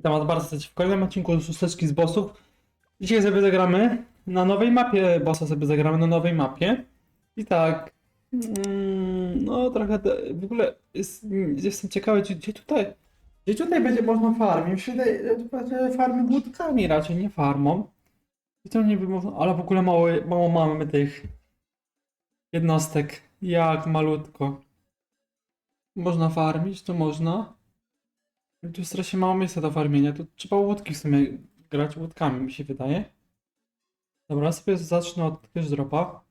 Witam was bardzo serdecznie w kolejnym odcinku Szósteczki z bossów. Dzisiaj sobie zagramy na nowej mapie, bossa sobie zagramy na nowej mapie. I tak, mm, no trochę, te- w ogóle jest, jestem ciekawy, gdzie, gdzie tutaj, gdzie tutaj będzie można farmić. Wydaje, że farmy budkami raczej, nie farmą. I to nie by można, ale w ogóle mało, mało mamy tych jednostek, jak malutko. Można farmić, to można. Tu strasznie mało miejsca do farmienia. Tu trzeba łódki w sumie grać łódkami, mi się wydaje. Dobra, sobie zacznę od dropa.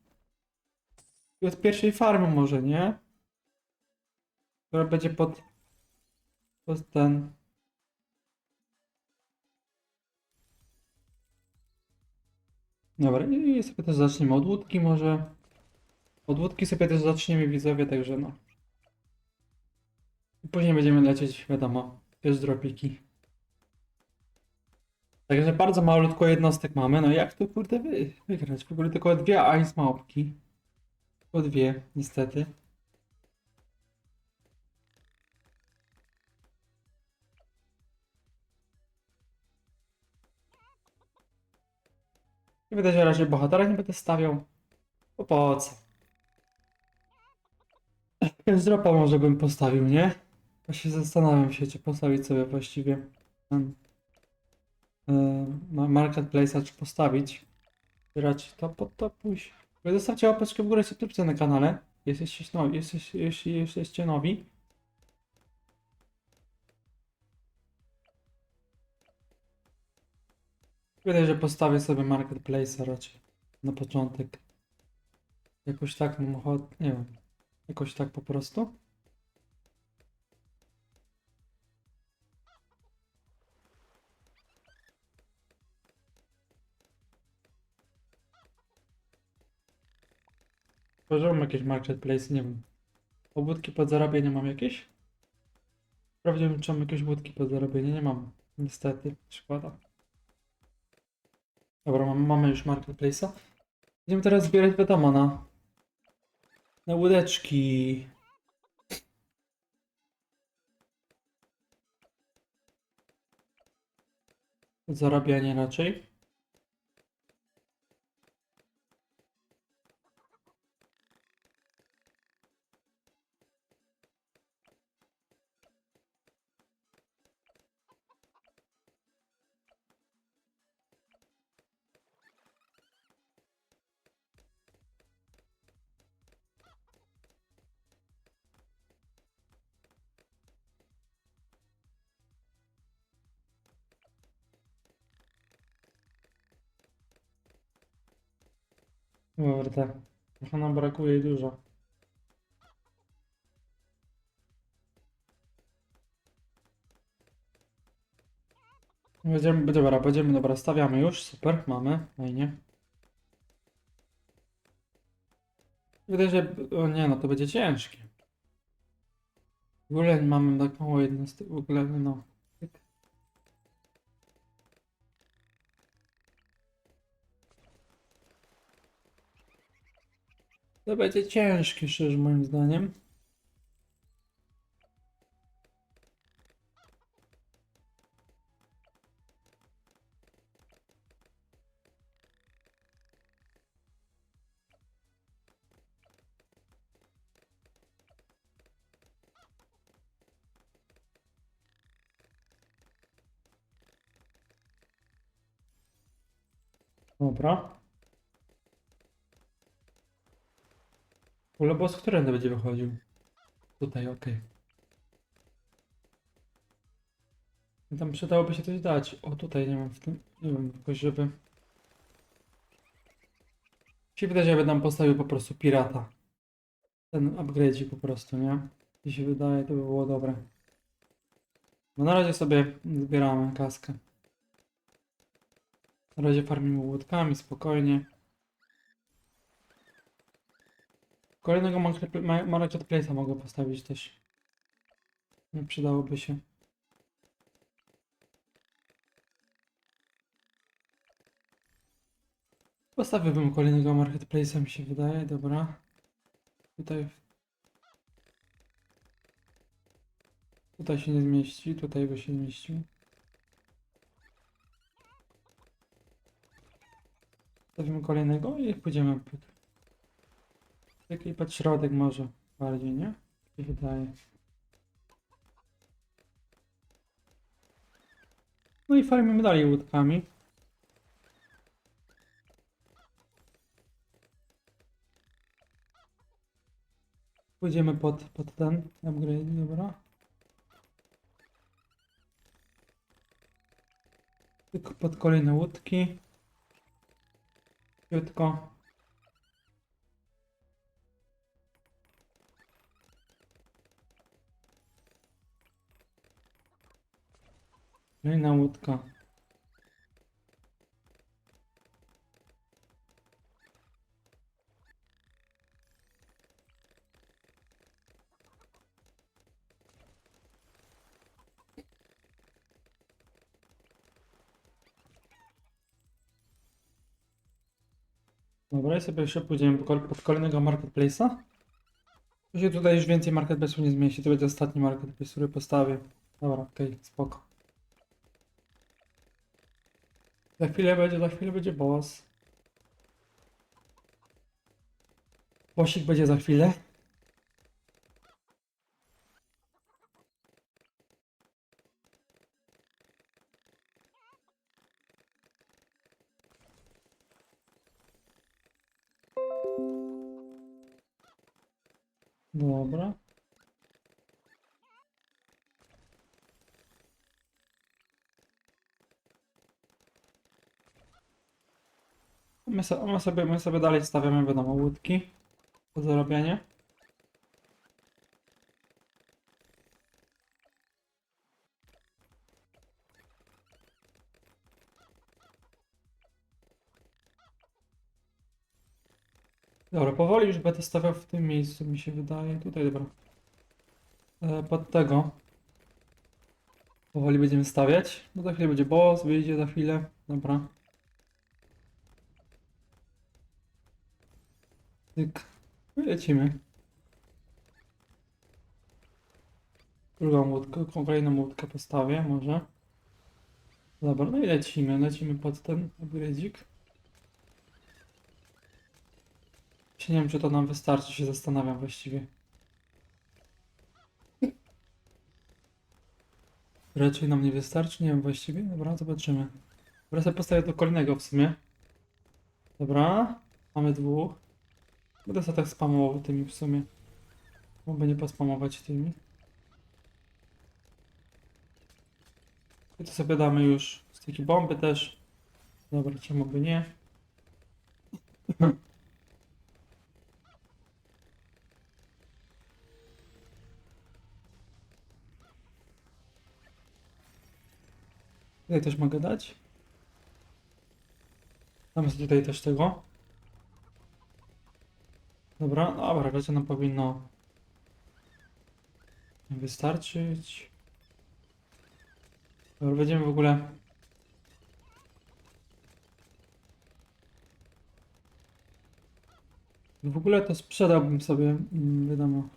I od pierwszej farmy może, nie? Która będzie pod... Pod ten... Dobra, i sobie też zaczniemy od łódki może. Od łódki sobie też zaczniemy widzowie, także no. I Później będziemy lecieć, wiadomo, jest dropiki. Także bardzo malutko jednostek mamy. No jak to kurde wy, wygrać? W ogóle tylko dwie ice małpki. Tylko dwie, niestety. Nie będę się raczej bohatera nie będę stawiał. Bo po co? Jakiegoś dropa może bym postawił, nie? Właśnie zastanawiam się, czy postawić sobie właściwie ten yy, marketplace'a, czy postawić. Raczej to pod to pójść. Zostawcie łapeczkę w górę, subskrypcję na kanale. Jesteście nowi, jesteś, jesteście nowi. Wydaje, że postawię sobie marketplace'a raczej na początek. Jakoś tak mam ochotę, nie wiem. Jakoś tak po prostu. Tworzyłem jakieś marketplace, nie wiem. Obudki pod zarabienie mam jakieś? Sprawdziłem, czy mam jakieś budki pod zarabienie. Nie mam. Niestety, szkoda. Dobra, mam, mamy już marketplace'a. Będziemy teraz zbierać, wiadomo, na, na łódeczki. Zarabianie raczej. Kurde, trochę nam brakuje dużo. Będziemy, dobra, będziemy, dobra, stawiamy już, super, mamy, fajnie. Wydaje się, o nie, no to będzie ciężkie. W ogóle mamy tak mało jednostek, w ogóle, no. To będzie ciężkie, szczerze moim zdaniem. Dobra. Boss, którędy będzie wychodził? Tutaj, okej. Tam przydałoby się coś dać. O, tutaj nie mam w tym, nie wiem, jakoś żeby... Się wydaje, że ja będę tam postawił po prostu pirata. Ten upgrade'ik po prostu, nie? Mi się wydaje, to by było dobre. No na razie sobie zbieramy kaskę. Na razie farmimy łódkami, spokojnie. Kolejnego marketplace'a mogę postawić też. Nie przydałoby się. Postawiłbym kolejnego marketplace'a mi się wydaje, dobra. Tutaj... Tutaj się nie zmieści, tutaj by się zmieścił. Postawimy kolejnego i pójdziemy. Pyk i pod środek może bardziej, nie? Mi się wydaje. No i farmimy dalej łódkami. Pójdziemy pod, pod ten upgrade, dobra. Tylko pod kolejne łódki. Krótko. Kolejna łódka. Dobra, i sobie jeszcze pójdziemy pod kolejnego marketplace'a. To się tutaj już więcej marketplace'ów nie zmieści, to będzie ostatni marketplace, który postawię. Dobra, okej, spoko. Chwilę będzie, za chwilę będzie boss. Bossik będzie za chwilę. Dobra. My, my, sobie, my sobie dalej stawiamy, wiadomo, łódki do zarabiania. Dobra, powoli już będę stawiał w tym miejscu, mi się wydaje. Tutaj, dobra. E, pod tego. Powoli będziemy stawiać. Bo za chwilę będzie boss, wyjdzie za chwilę. Dobra. Tyk. Lecimy. Drugą łódkę, kolejną łódkę postawię może. Dobra, no i lecimy. Lecimy pod ten upgrade'ik. Nie wiem, czy to nam wystarczy, się zastanawiam właściwie. Raczej nam nie wystarczy, nie wiem właściwie. Dobra, zobaczymy. Sobie postawię do kolejnego w sumie. Dobra, mamy dwóch. Będę sobie tak spamował tymi w sumie. Mógłby nie pospamować tymi. I to sobie damy już takiej bomby też. Dobra, czemu by nie? Tutaj też mogę dać. Damy sobie tutaj też tego. Dobra, dobra, raczej nam powinno wystarczyć. Dobra, będziemy w ogóle. W ogóle to sprzedałbym sobie, mm, wiadomo.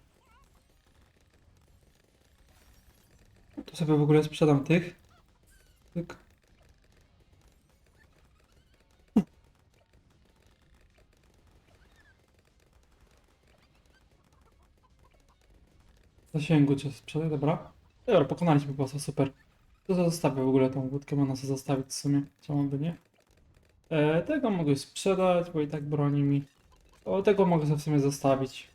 To sobie w ogóle sprzedam tych. Tyk. Zasięgu cię sprzedaj, dobra. Dobra, pokonaliśmy bossa, super. To zostawię w ogóle tą łódkę, można sobie zostawić w sumie. Czemu by nie? E, tego mogę sprzedać, bo i tak broni mi. O, tego mogę sobie w sumie zostawić.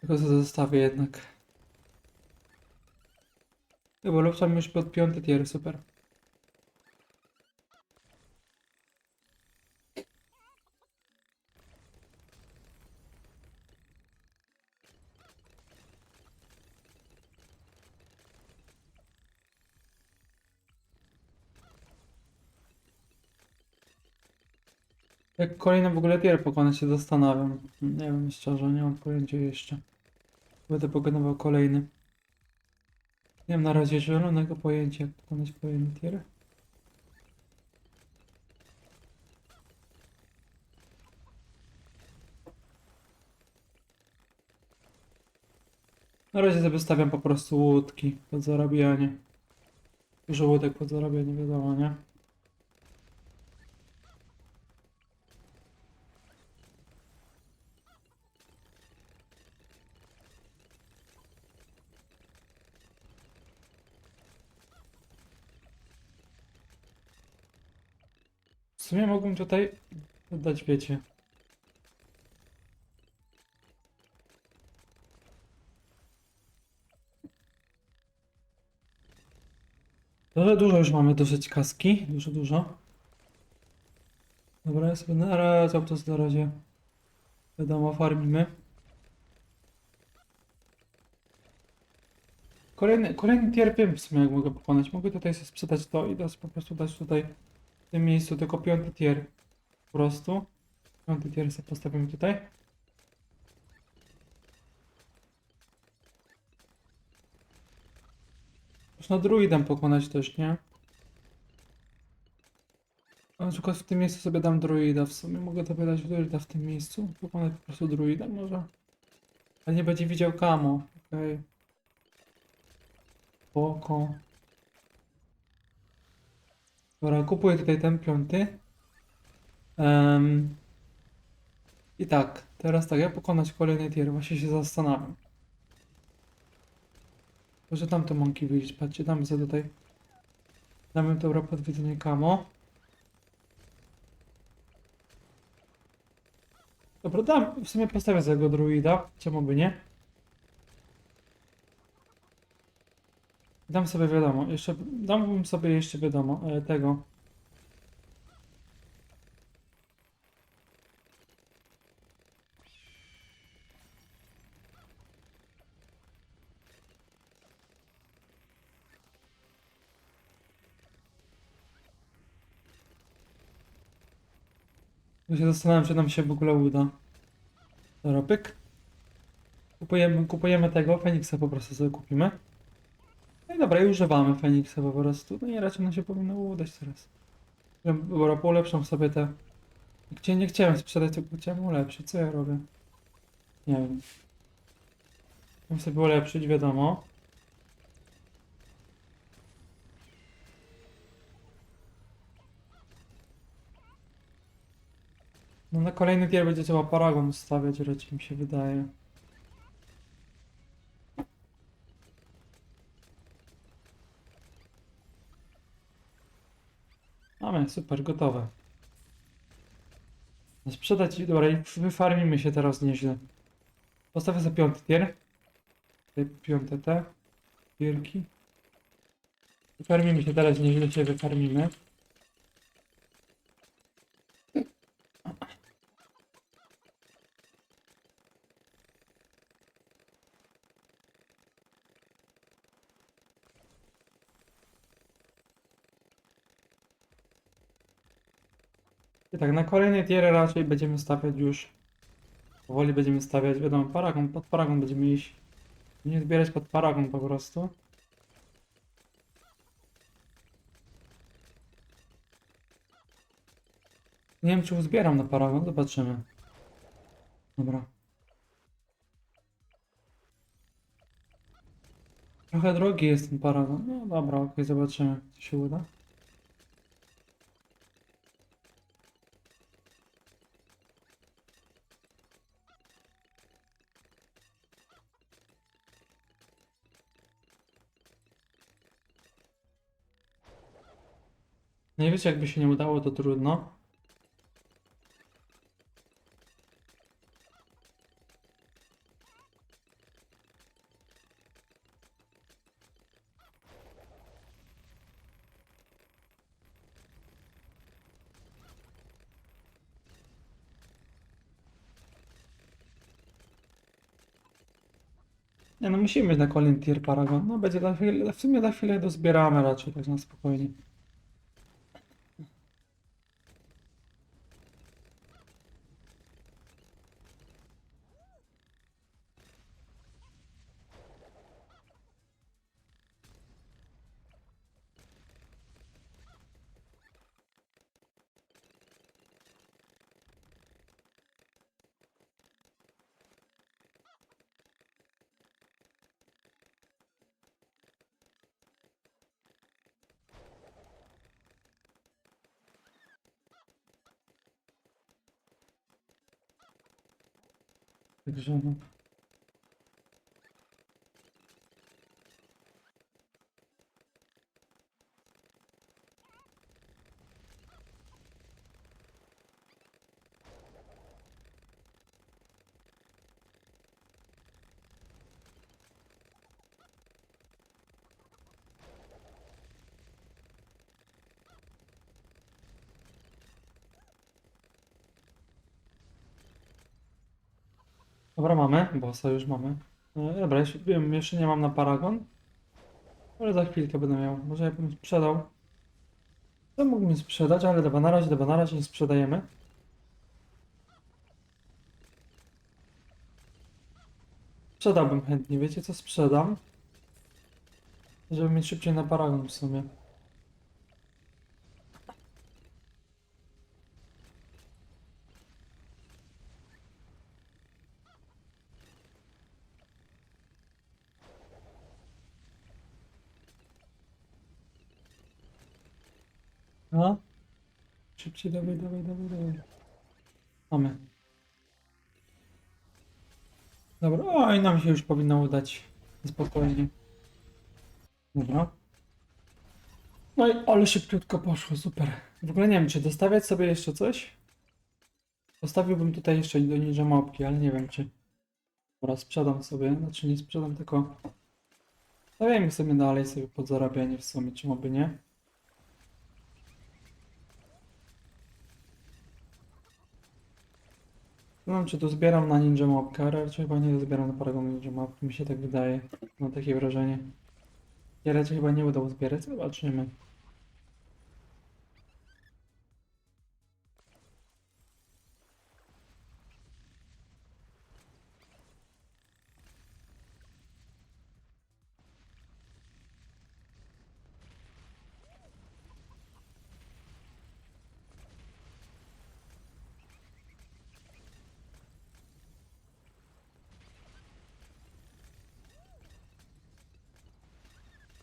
Tego sobie zostawię jednak. Lepszam już pod piąty tier, super. Jak kolejny w ogóle tier pokonać się zastanawiam. Nie wiem szczerze, nie mam pojęcia jeszcze. Będę pokonywał kolejny. Nie mam na razie zielonego pojęcia jak pokonać kolejny tier. Na razie sobie stawiam po prostu łódki pod zarabianie. Dużo łódek pod zarabianie, wiadomo, nie? Sumie mógłbym tutaj dodać, wiecie. Dużo, dużo już mamy dosyć kaski. Dużo, dużo. Dobra, ja sobie na razie, to na razie. Wiadomo, farmimy. Kolejny, kolejny tier wiem w sumie jak mogę pokonać. Mogę tutaj sobie sprzedać to i teraz po prostu dać tutaj w tym miejscu tylko piąty tier. Po prostu. Piąty tier sobie postawimy tutaj. Można druidem pokonać też, nie? Na przykład w tym miejscu sobie dam druida. W sumie mogę to dać druida w tym miejscu. Pokonać po prostu druida może. Ale nie będzie widział kamo. Okej. Spoko. Dobra, kupuję tutaj ten piąty. Em, I tak, teraz tak, jak pokonać kolejny tier? Właśnie się zastanawiam. Może tam te mąki wyjść, patrzcie, damy sobie tutaj. Damy dobra podwiedzenie kamo. Dobra, dam, w sumie postawię sobie druida, czemu by nie? Dam sobie wiadomo, jeszcze, dałbym sobie jeszcze wiadomo, e, tego. Bo się zastanawiam, czy nam się w ogóle uda. Dobra. Kupujemy, kupujemy tego, Feniksa po prostu sobie kupimy. Dobra, i używamy Feniksa po prostu. No i raczej nam się powinno udać teraz. Dobra, polepszam sobie te... Gdzie nie chciałem sprzedać, tylko chciałem ulepszyć. Co ja robię? Nie wiem. Chciałem sobie ulepszyć, wiadomo. No na kolejny tier będzie trzeba paragon stawiać, raczej mi się wydaje. Mamy, super, gotowe. Sprzedać, dobra, wyfarmimy się teraz nieźle. Postawię za piąty tier. Piąte te. Tierki. Wyfarmimy się teraz, nieźle się wyfarmimy. I tak, na kolejnej tier raczej będziemy stawiać już. Powoli będziemy stawiać, wiadomo, paragon, pod paragon będziemy iść. Nie zbierać pod paragon po prostu. Nie wiem, czy uzbieram na paragon, zobaczymy. Dobra. Trochę drogi jest ten paragon. No dobra, okej, zobaczymy, czy się uda. Nie wiecie, jakby się nie udało, to trudno. Nie no, musimy mieć na kolejny tier Paragon. No będzie za chwilę, w sumie za chwilę dozbieramy raczej, tak na spokojnie. Także Dobra, mamy. Bossa już mamy. E, Dobra, jeszcze, nie mam na paragon. Ale za chwilkę będę miał. Może ja bym sprzedał. Co mógłbym sprzedać? Ale dobra, na razie, dobra, na razie nie sprzedajemy. Sprzedałbym chętnie, wiecie co sprzedam? Żeby mieć szybciej na paragon w sumie. No. Szybciej, dawaj, dawaj, dawaj, dawaj. Mamy. Dobra, o i nam się już powinno udać. Spokojnie. Dobra. No i ale szybciutko poszło, super. W ogóle nie wiem, czy dostawiać sobie jeszcze coś? Postawiłbym tutaj jeszcze do małpki, ale nie wiem, czy... Dobra, sprzedam sobie, znaczy nie sprzedam, tylko... Stawiajmy sobie dalej sobie pod zarabianie w sumie, czemu by nie? Nie wiem, czy tu zbieram na Ninja Mobkę, ale raczej chyba nie zbieram na Paragon Ninja Mobki, mi się tak wydaje. Mam takie wrażenie. Ja raczej chyba nie udało zbierać, zobaczymy.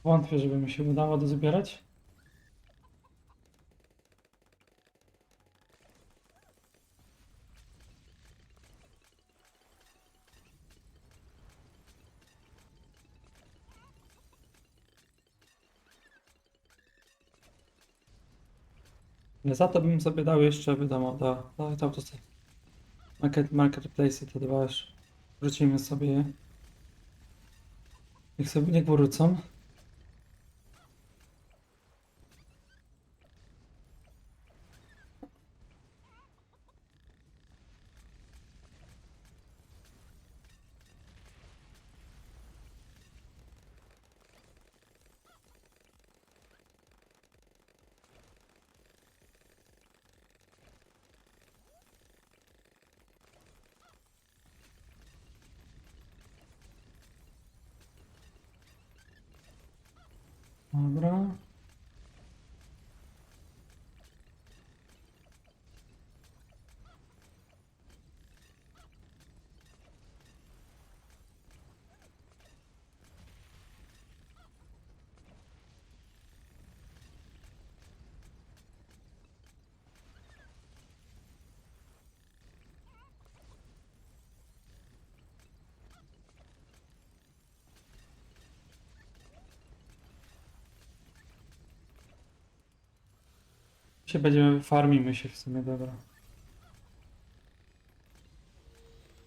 Wątpię, żeby mi się udało to zbierać. Ale za to bym sobie dał jeszcze, wiadomo, do, do, do, do market, marketplace te dwa już. Wrócimy sobie je. Niech sobie niech wrócą. Dobra. Się będziemy farmimy się w sumie, dobra.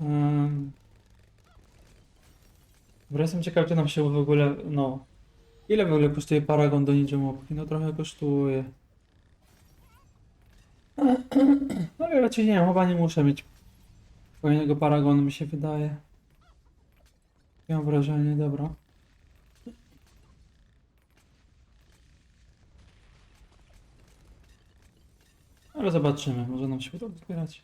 Um, dobra, jestem ciekaw, czy nam się w ogóle, no... Ile w ogóle kosztuje paragon do Ninja Mobki? No trochę kosztuje. No ale raczej nie wiem, chyba nie muszę mieć kolejnego paragonu, mi się wydaje. Mam wrażenie, dobra. Ale zobaczymy, może nam się uda zbierać.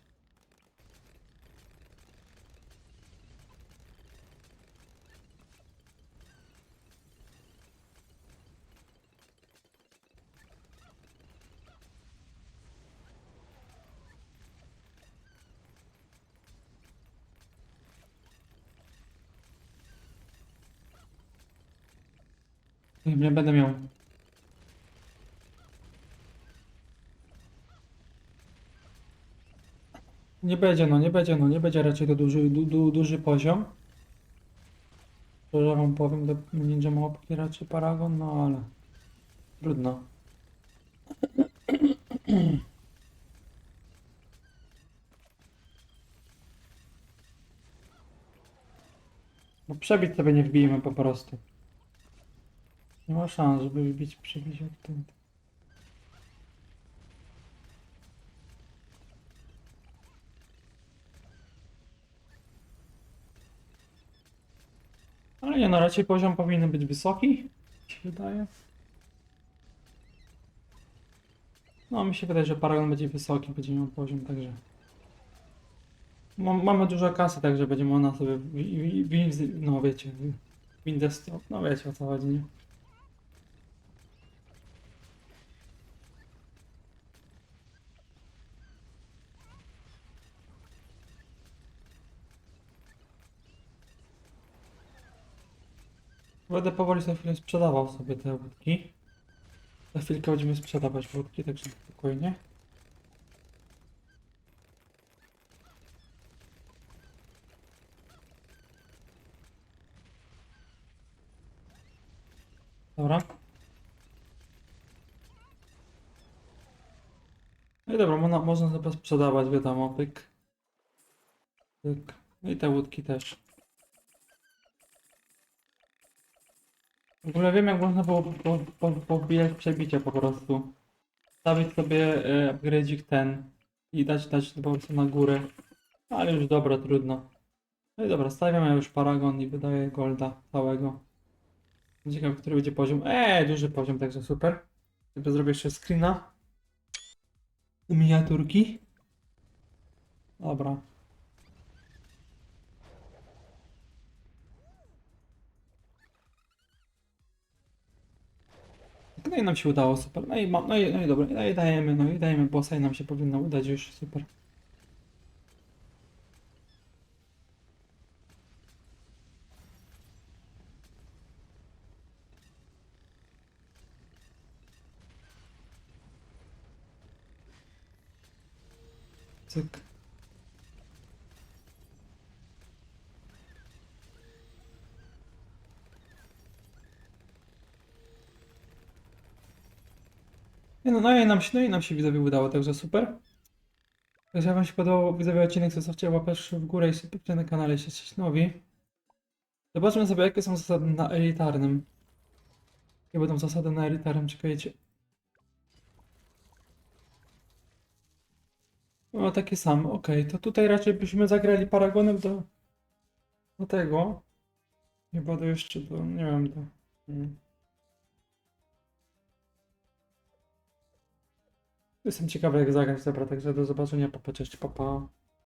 Nie, będę miał. Nie będzie, no nie będzie, no nie będzie raczej to duży, du, du, duży poziom. Szczerze wam powiem, do Ninja Mobki raczej Paragon, no ale trudno. No przebić sobie nie wbijemy po prostu. Nie ma szans, żeby wbić, przebić od tym. Ale nie, no raczej poziom powinien być wysoki, się wydaje. No, mi się wydaje, że Paragon będzie wysoki, będzie miał poziom, także... Mam, mamy dużo kasy, także będzie można sobie, no wiecie, inwestować, no wiecie o co chodzi, nie? Będę powoli za chwilę sprzedawał sobie te łódki. Za chwilkę będziemy sprzedawać wódki, także spokojnie. Dobra. No i dobra, można, można sobie sprzedawać, wiadomo, pyk. Pyk. No i te łódki też. W ogóle wiem jak można było po, po, pobijać przebicie po prostu. Stawić sobie e, upgrade'ik ten i dać, dać po prostu na górę. Ale już dobra, trudno. No i dobra, stawiam już paragon i wydaję golda całego. Ciekawe, który będzie poziom. Eee, duży poziom, także super. Sobie zrobię jeszcze screena. Miniaturki. Dobra. No i nam się udało, super. No i, ma, no i, no i dobra, no i dajemy, no i dajemy bossa i nam się powinno udać już, super. Cyk. No, no i nam się, no i nam się widzowie udało, także super. Jak wam się podobał widzowie odcinek, zostawcie łapę w górę i subskrypcję na kanale, jeśli jesteście nowi. Zobaczmy sobie, jakie są zasady na elitarnym. Jakie będą zasady na elitarnym, czekajcie. No takie same, okej, to tutaj raczej byśmy zagrali paragonem do, do tego. Chyba do jeszcze do, nie wiem, do... Hmm. Jestem ciekawy jak zagrać, dobra, także do zobaczenia, papa, cześć, papa.